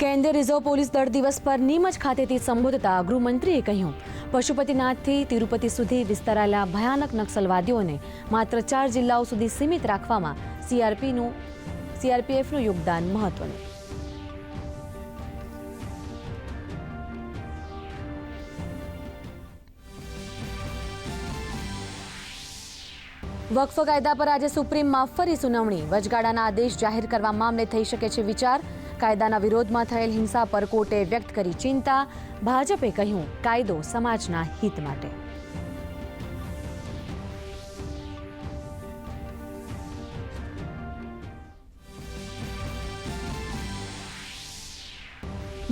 કેન્દ્રીય reserve police દળ દિવસ પર નીમચ ખાતેથી સંબોધતા ગૃહમંત્રીએ કહ્યું, પશુપતિનાથથી તિરુપતિ સુધી વિસ્તરાયેલા ભયાનક નક્સલવાદીઓને માત્ર ચાર જિલ્લાઓ સુધી સીમિત રાખવામાં સીઆરપીનું સીઆરપીએફનું યોગદાન મહત્વનું. વક્ફ કાયદા પર આજે સુપ્રીમમાં ફરી સુનાવણી. વચગાળાના આદેશ જાહેર કરવા મામલે થઈ શકે છે વિચાર. કાયદાના વિરોધમાં થયેલ હિંસા પર કોર્ટે વ્યક્ત કરી ચિંતા. ભાજપે કહ્યું, કાયદો સમાજના હિત માટે.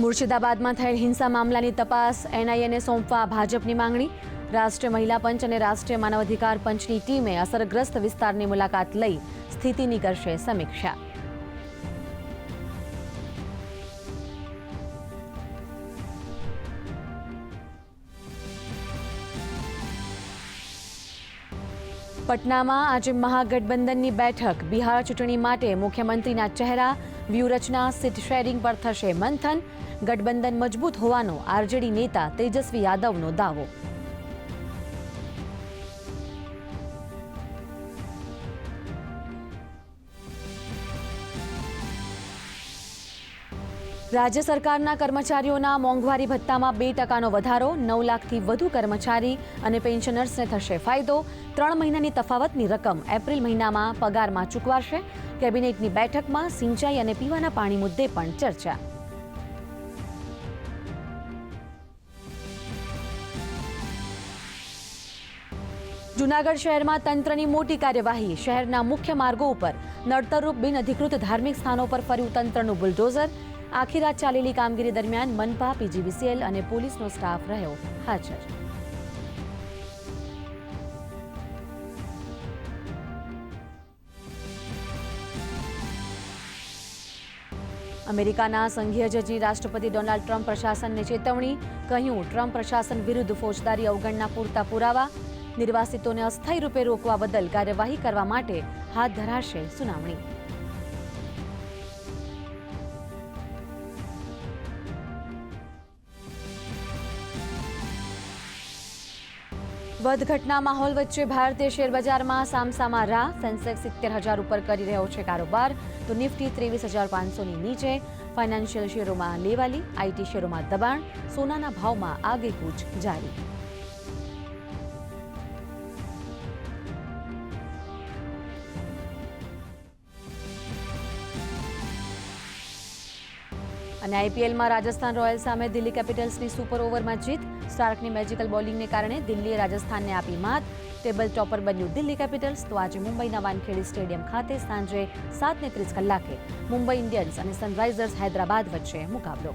મુર્શિદાબાદમાં થયેલ હિંસા મામલાની તપાસ એનઆઈએને સોંપવા ભાજપની માંગણી. રાષ્ટ્રીય મહિલા પંચ અને રાષ્ટ્રીય માનવ અધિકાર પંચની ટીમે અસરગ્રસ્ત વિસ્તારની મુલાકાત લઈ સ્થિતિની કરશે સમીક્ષા. પટનામાં આજે મહાગઠબંધનની બેઠક. બિહાર ચૂંટણી માટે મુખ્યમંત્રીના ચહેરા, વ્યૂહરચના, સીટ શેરિંગ પર થશે મંથન. ગઠબંધન મજબૂત હોવાનો આરજેડી નેતા તેજસ્વી યાદવનો દાવો. રાજ્ય સરકારના કર્મચારીઓના મોંઘવારી ભથ્થામાં બે ટકાનો વધારો, નવ લાખથી વધુ કર્મચારી અને પેન્શનર્સને થશે ફાયદો. ત્રણ મહિનાની તફાવતની રકમ એપ્રિલ મહિનામાં પગારમાં ચૂકવાશે. કેબિનેટની બેઠકમાં સિંચાઈ અને પીવાના પાણી મુદ્દે પણ ચર્ચા. જૂનાગઢ શહેરમાં તંત્રની મોટી કાર્યવાહી. શહેરના મુખ્ય માર્ગો ઉપર નડતરરૂપ બિનઅધિકૃત ધાર્મિક સ્થાનો પર ફર્યું તંત્રનું બુલડોઝર. આખી રાત ચાલેલી કામગીરી દરમિયાન મનપા, પીજીવીસીએલ અને પોલીસનો સ્ટાફ રહ્યો હાજર. અમેરિકાના સંઘીય જજી રાષ્ટ્રપતિ ડોનાલ્ડ ટ્રમ્પ પ્રશાસનને ચેતવણી, કહ્યું, ટ્રમ્પ પ્રશાસન વિરુદ્ધ ફોજદારી અવગણના પૂરતા પુરાવા, નિર્વાસિતોને અસ્થાયી રૂપે રોકવા બદલ કાર્યવાહી કરવા માટે હાથ ધરાશે સુનાવણી. વધ ઘટના માહોલ વચ્ચે ભારતીય શેર બજારમાં સામસામા રાહ સેન્સેક્સ સિત્તેર હજાર ઉપર કરી રહ્યો છે કારોબાર. તો નિફ્ટી ત્રેવીસ હજાર પાંચસોની નીચે ફાઇનાન્શિયલ શેરોમાં લેવાલી, આઈટી શેરોમાં દબાણ, સોનાના ભાવમાં આગેકૂચ જારી. અને આઈપીએલમાં રાજસ્થાન રોયલ્સ સામે દિલ્હી કેપિટલ્સની સુપર ઓવરમાં જીત. સ્ટાર્કની મેજિકલ બોલિંગને કારણે દિલ્હીએ રાજસ્થાનને આપી માત. ટેબલ ટોપર બન્યું દિલ્હી કેપિટલ્સ. તો આજે મુંબઈના વાનખેડી સ્ટેડિયમ ખાતે સાંજે સાતને ત્રીસ કલાકે મુંબઈ ઇન્ડિયન્સ અને સનરાઇઝર્સ હૈદરાબાદ વચ્ચે મુકાબલો.